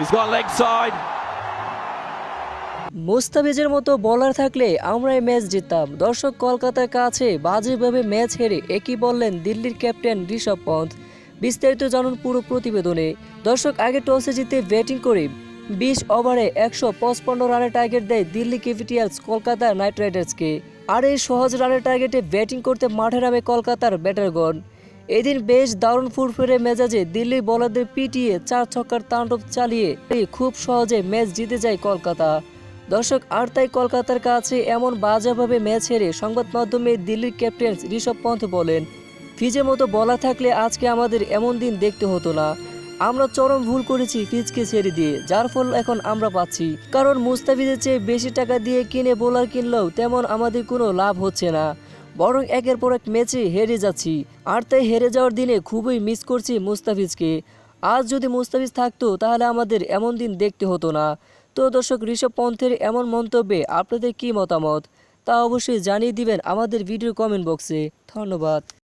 He's got leg side. মুস্তাফিজের মতো বলার থাকলে আমরা এই ম্যাচ জিততাম। দর্শক কলকাতার কাছে বাজেভাবে ম্যাচ হেরে একই বললেন দিল্লির ক্যাপ্টেন ঋষভ পন্থ। বিস্তারিত জানুন পুরো প্রতিবেদনে। দর্শক, আগে টসে জিতে ব্যাটিং করে বিশ ওভারে একশো পঁচপন্ন রানের টার্গেট দেয় দিল্লি ক্যাপিটালস কলকাতা নাইট রাইডার্সকে আর এই সহজ রানের টার্গেটে ব্যাটিং করতে মাঠে নামে কলকাতার ব্যাটারগণ এদিন বেশ দারুণ ফুরফুরে মেজাজে দিল্লির বলারদের পিটিয়ে চার ছক্কার তাণ্ডব চালিয়ে খুব সহজে ম্যাচ জিতে যায় কলকাতা। দর্শক, আর তাই কলকাতার কাছে এমন বাজেভাবে ম্যাচ হেরে সংবাদ মাধ্যমে দিল্লির ক্যাপ্টেন ঋষভ পন্থ বলেন, ফিজের মতো বলা থাকলে আজকে আমাদের এমন দিন দেখতে হতো না। আমরা চরম ভুল করেছি ফিজকে ছেড়ে দিয়ে, যার ফল এখন আমরা পাচ্ছি। কারণ মুস্তাফিজের চেয়ে বেশি টাকা দিয়ে কিনে বোলার কিনলেও তেমন আমাদের কোনো লাভ হচ্ছে না। বরং একের পর এক ম্যাচে হেরে যাচ্ছি। আর তাই হেরে যাওয়ার দিনে খুবই মিস করছি মুস্তাফিজকে। আজ যদি মুস্তাফিজ থাকতো, তাহলে আমাদের এমন দিন দেখতে হতো না। তো দর্শক, ঋষভ পন্থের এমন মন্তব্যে আপনাদের কি মতামত? তা অবশ্যই জানিয়ে দিবেন আমাদের ভিডিও কমেন্ট বক্সে। ধন্যবাদ।